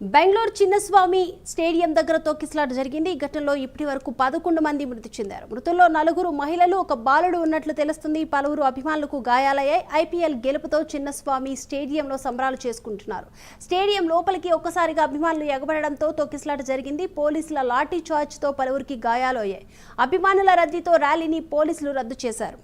Bengaluru Chinnaswamy stadium దగ్గర తొక్కిసలాట జరిగింది. ఈ ఘటనలో ఇప్పటి వరకు పదకొండు మంది మృతి చెందారు. మృతుల్లో నలుగురు మహిళలు ఒక బాలుడు ఉన్నట్లు తెలుస్తుంది. పలువురు అభిమానులకు గాయాలయ్యాయి. ఐపీఎల్ గెలుపుతో చిన్నస్వామి స్టేడియంలో సంబరాలు చేసుకుంటున్నారు. స్టేడియం లోపలికి ఒక్కసారిగా అభిమానులు ఎగబడడంతో తొక్కిసలాట జరిగింది. పోలీసుల లాఠీ చార్జ్తో పలువురికి గాయాలు అయ్యాయి అభిమానుల రద్దీతో ర్యాలీని పోలీసులు రద్దు చేశారు.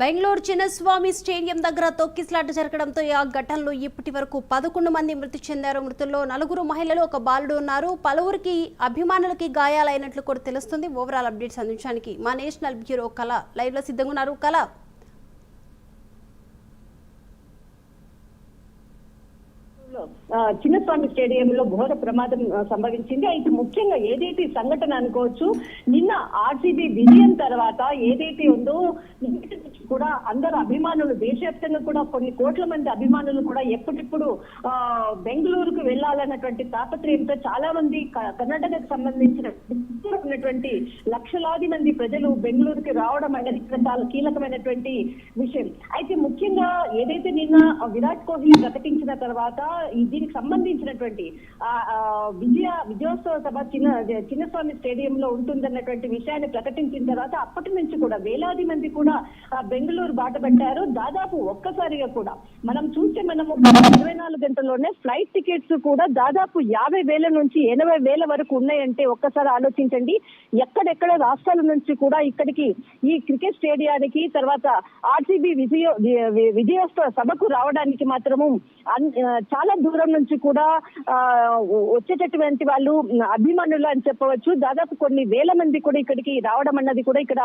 బెంగళూరు చిన్నస్వామి స్టేడియం దగ్గర తొక్కిసలాట జరగడంతో ఆ ఘటనలో ఇప్పటి వరకు పదకొండు మంది మృతి చెందారు. మృతుల్లో నలుగురు మహిళలు ఒక బాలుడు ఉన్నారు. పలువురికి అభిమానులకి గాయాలైనట్లు కూడా తెలుస్తుంది. ఓవరాల్ అప్డేట్స్ అందించడానికి మా నేషనల్ బ్యూరో కళ లైవ్లో సిద్ధంగా ఉన్నారు. కళ. చిన్నస్వామి స్టేడియంలో ఘోర ప్రమాదం సంభవించింది. అయితే ముఖ్యంగా ఏదైతే సంఘటన అనుకోవచ్చు నిన్న ఆర్సీబీ విజయం తర్వాత ఏదైతే ఉందో కూడా అందరు అభిమానులు దేశవ్యాప్తంగా కూడా కొన్ని కోట్ల మంది అభిమానులు కూడా ఎప్పటిప్పుడు ఆ బెంగళూరుకు వెళ్ళాలన్నటువంటి తాపత్రయంతో చాలా మంది కర్ణాటకకు సంబంధించిన ఉన్నటువంటి లక్షలాది మంది ప్రజలు బెంగళూరుకి రావడం అనేది ఇక్కడ చాలా కీలకమైనటువంటి విషయం. అయితే ముఖ్యంగా ఏదైతే నిన్న విరాట్ కోహ్లీ ప్రకటించిన తర్వాత దీనికి సంబంధించినటువంటి ఆ, విజయ విజయోత్సవ సభ చిన్న చిన్నస్వామి స్టేడియంలో ఉంటుందన్నటువంటి విషయాన్ని ప్రకటించిన తర్వాత అప్పటి నుంచి కూడా వేలాది మంది కూడా బెంగళూరు బాట పెట్టారు. దాదాపు ఒక్కసారిగా కూడా మనం చూస్తే మనము ఇరవై నాలుగు గంటల్లోనే ఫ్లైట్ టికెట్స్ కూడా దాదాపు యాభై వేల నుంచి ఎనభై వేల వరకు ఉన్నాయంటే ఒక్కసారి ఆలోచించండి. ఎక్కడెక్కడ రాష్ట్రాల నుంచి కూడా ఇక్కడికి ఈ క్రికెట్ స్టేడియానికి తర్వాత ఆర్సీబీ విజయ విజయోత్సవ సభకు రావడానికి మాత్రము చాలా దూరం నుంచి కూడా వచ్చేటటువంటి వాళ్ళు అభిమానులు అని చెప్పవచ్చు. దాదాపు కొన్ని వేల మంది కూడా ఇక్కడికి రావడం అన్నది కూడా ఇక్కడ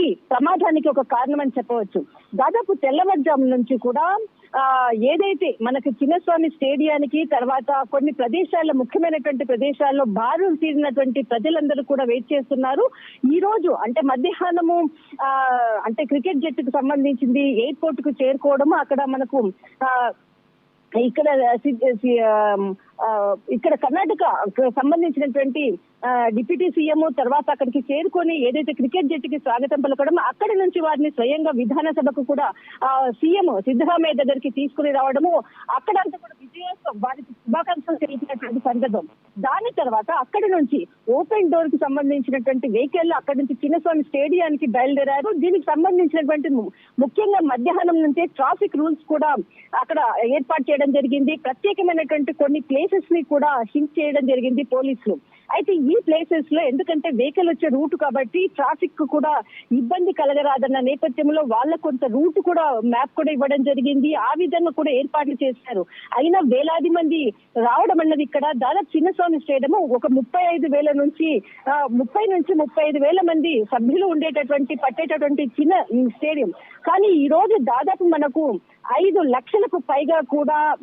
ఈ ప్రమాదానికి ఒక కారణం అని చెప్పవచ్చు. దాదాపు తెల్లవారుజాము నుంచి కూడా ఆ ఏదైతే మనకి చిన్నస్వామి స్టేడియానికి తర్వాత కొన్ని ప్రదేశాల్లో ముఖ్యమైనటువంటి ప్రదేశాల్లో బారులు తీరినటువంటి ప్రజలందరూ కూడా వెయిట్ చేస్తున్నారు. ఈ రోజు అంటే మధ్యాహ్నము ఆ అంటే క్రికెట్ జట్టుకు సంబంధించింది ఎయిర్పోర్ట్కు చేరుకోవడము అక్కడ మనకు ఆ ఇక్కడ సి- ఆ, ఇక్కడ కర్ణాటక సంబంధించినటువంటి డిప్యూటీ సీఎం తర్వాత అక్కడికి చేరుకొని ఏదైతే క్రికెట్ జట్టుకి స్వాగతం పలకడం అక్కడి నుంచి వారిని స్వయంగా విధాన సభకు కూడా సీఎం సిద్ధరామయ్య దగ్గరికి తీసుకుని రావడము అక్కడంతా కూడా విజయోత్సవం వారికి శుభాకాంక్షలు తెలిపినటువంటి సందర్భం. దాని తర్వాత అక్కడి నుంచి ఓపెన్ డోర్కి సంబంధించినటువంటి వెహికల్ అక్కడి నుంచి చిన్నస్వామి స్టేడియానికి బయలుదేరారు. దీనికి సంబంధించినటువంటి ముఖ్యంగా మధ్యాహ్నం నుంచే ట్రాఫిక్ రూల్స్ కూడా అక్కడ ఏర్పాటు చేయడం జరిగింది. ప్రత్యేకమైనటువంటి కొన్ని ప్లేస్ ప్లేసెస్ని కూడా హింట్ చేయడం జరిగింది పోలీసులు. అయితే ఈ ప్లేసెస్లో ఎందుకంటే వెహికల్ వచ్చే రూట్ కాబట్టి ట్రాఫిక్ కూడా ఇబ్బంది కలగరాదన్న నేపథ్యంలో వాళ్ళ కొంత రూట్ కూడా మ్యాప్ కూడా ఇవ్వడం జరిగింది. ఆ విధంగా కూడా ఏర్పాట్లు చేశారు. అయినా వేలాది మంది రావడం అన్నది ఇక్కడ దాదాపు చిన్నస్వామి స్టేడియం ఒక ముప్పై ఐదు వేల నుంచి ముప్పై నుంచి ముప్పై ఐదు వేల మంది సభ్యులు ఉండేటటువంటి పట్టేటటువంటి చిన్న స్టేడియం. కానీ ఈ రోజు దాదాపు మనకు ఐదు లక్షలకు పైగా కూడా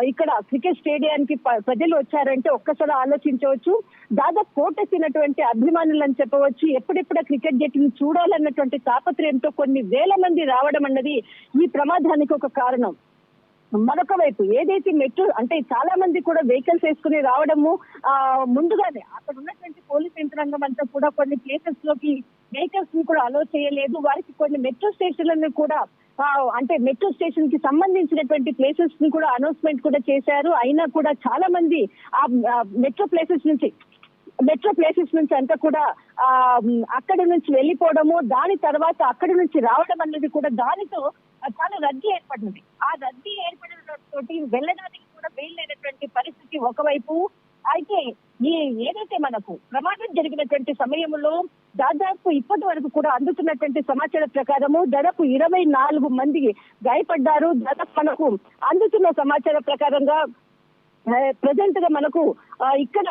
ఇక్కడ క్రికెట్ స్టేడియానికి ప- ప్రజలు వచ్చారంటే ఒక్కసారి ఆలోచించవచ్చు. దాదాపు కోటెత్తినటువంటి అభిమానులు అని చెప్పవచ్చు ఎప్పుడెప్పుడు క్రికెట్ జట్టును చూడాలన్నటువంటి తాపత్రయంతో కొన్ని వేల మంది రావడం అన్నది ఈ ప్రమాదానికి ఒక కారణం. మరొక వైపు ఏదైతే మెట్రో అంటే చాలా మంది కూడా వెహికల్స్ వేసుకుని రావడము ఆ ముందుగానే అక్కడ ఉన్నటువంటి పోలీస్ యంత్రాంగం అంతా కూడా కొన్ని ప్లేసెస్లోకి వెహికల్స్ని కూడా అలో చేయలేదు. వారికి కొన్ని మెట్రో స్టేషన్లను కూడా అంటే మెట్రో స్టేషన్కి సంబంధించినటువంటి ప్లేసెస్ని కూడా అనౌన్స్మెంట్ కూడా చేశారు. అయినా కూడా చాలా మంది ఆ మెట్రో ప్లేసెస్ నుంచి మెట్రో ప్లేసెస్ నుంచి అంతా కూడా ఆ అక్కడి నుంచి వెళ్ళిపోవడము దాని తర్వాత అక్కడి నుంచి రావడం అనేది కూడా దానితో చాలా రద్దీ ఏర్పడింది. ఆ రద్దీ ఏర్పడిన తోటి వెళ్ళడానికి కూడా వీలైనటువంటి పరిస్థితి ఒకవైపు అయితే ఈ ఏదైతే మనకు ప్రమాదం జరిగినటువంటి సమయంలో దాదాపు ఇప్పటి వరకు కూడా అందుతున్నటువంటి సమాచారం ప్రకారము దాదాపు ఇరవై నాలుగు మంది గాయపడ్డారు. దాదాపు మనకు అందుతున్న సమాచారం ప్రకారంగా ప్రజెంట్గా మనకు ఇక్కడ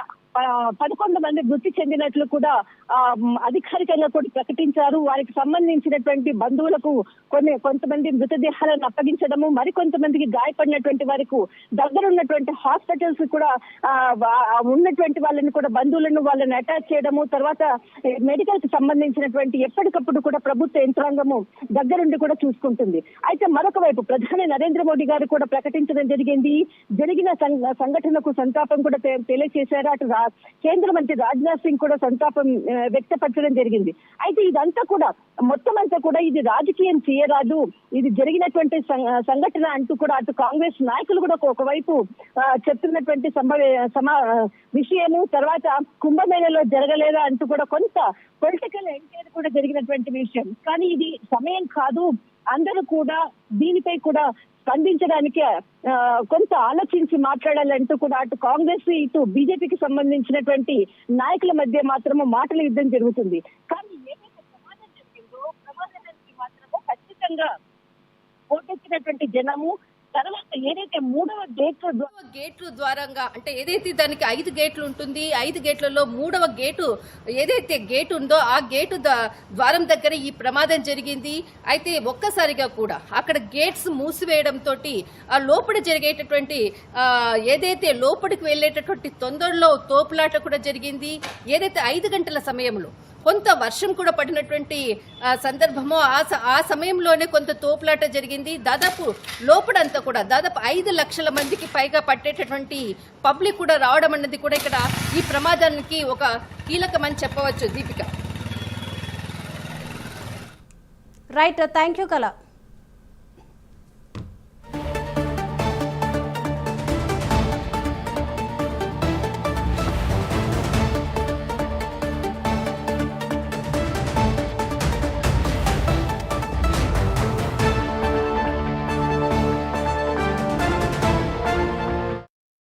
పదకొండు మంది మృతి చెందినట్లు కూడా ఆ, అధికారికంగా కూడా ప్రకటించారు. వారికి సంబంధించినటువంటి బంధువులకు కొన్ని కొంతమంది మృతదేహాలను అప్పగించడము మరి కొంతమందికి గాయపడినటువంటి వారికి దగ్గర ఉన్నటువంటి హాస్పిటల్స్ కూడా ఉన్నటువంటి వాళ్ళని కూడా బంధువులను వాళ్ళని అటాచ్ చేయడము తర్వాత మెడికల్కి సంబంధించినటువంటి ఎప్పటికప్పుడు కూడా ప్రభుత్వ యంత్రాంగము దగ్గరుండి కూడా చూసుకుంటుంది. అయితే మరొక వైపు ప్రధాని నరేంద్ర మోడీ గారు కూడా ప్రకటించడం జరిగింది. జరిగిన సంఘటనకు సంతాపం కూడా తెలియజేశారు అటు రా- కేంద్ర మంత్రి రాజ్నాథ్ సింగ్ కూడా సంతాపం వ్యక్తపరచడం జరిగింది. అయితే ఇదంతా కూడా మొత్తం అంతా కూడా ఇది రాజకీయం చేయరాదు. ఇది జరిగినటువంటి సంఘటన అంటూ కూడా అటు కాంగ్రెస్ నాయకులు కూడా ఒక- ఒకవైపు చెప్తున్నటువంటి సంభవ సమా విషయము తర్వాత కుంభమేళలో జరగలేదా అంటూ కూడా కొంత పొలిటికల్ ఎంక్వైరీ కూడా జరిగినటువంటి విషయం. కానీ ఇది సమయం కాదు. అందరూ కూడా దీనిపై కూడా స్పందించడానికి ఆ, కొంత ఆలోచించి మాట్లాడాలంటూ కూడా అటు కాంగ్రెస్ ఇటు బీజేపీకి సంబంధించినటువంటి నాయకుల మధ్య మాత్రము మాటల యుద్ధం జరుగుతుంది. కానీ ఏదైతే ప్రమాదం జరిగిందో ప్రమాదానికి మాత్రము ఖచ్చితంగా ఓటెక్కినటువంటి జనము తర్వాత ఏదైతే మూడవ గేట్ గేట్లు ద్వారంగా అంటే ఏదైతే దానికి ఐదు గేట్లు ఉంటుంది ఐదు గేట్లలో మూడవ గేటు ఏదైతే గేట్ ఉందో ఆ గేటు ద్వారం దగ్గర ఈ ప్రమాదం జరిగింది. అయితే ఒక్కసారిగా కూడా అక్కడ గేట్స్ మూసివేయడం తోటి ఆ లోపల జరిగేటటువంటి ఏదైతే లోపలికి వెళ్ళేటటువంటి తొందరలో తోపులాట కూడా జరిగింది. ఏదైతే ఐదు గంటల సమయంలో కొంత వర్షం కూడా పడినటువంటి సందర్భము ఆ స- ఆ సమయంలోనే కొంత తోపులాట జరిగింది. దాదాపు లోపడంతా కూడా దాదాపు ఐదు లక్షల మందికి పైగా పట్టేటటువంటి పబ్లిక్ కూడా రావడం అన్నది కూడా ఇక్కడ ఈ ప్రమాదానికి ఒక కీలకమని చెప్పవచ్చు దీపిక. రైట్ థ్యాంక్ యూ కళ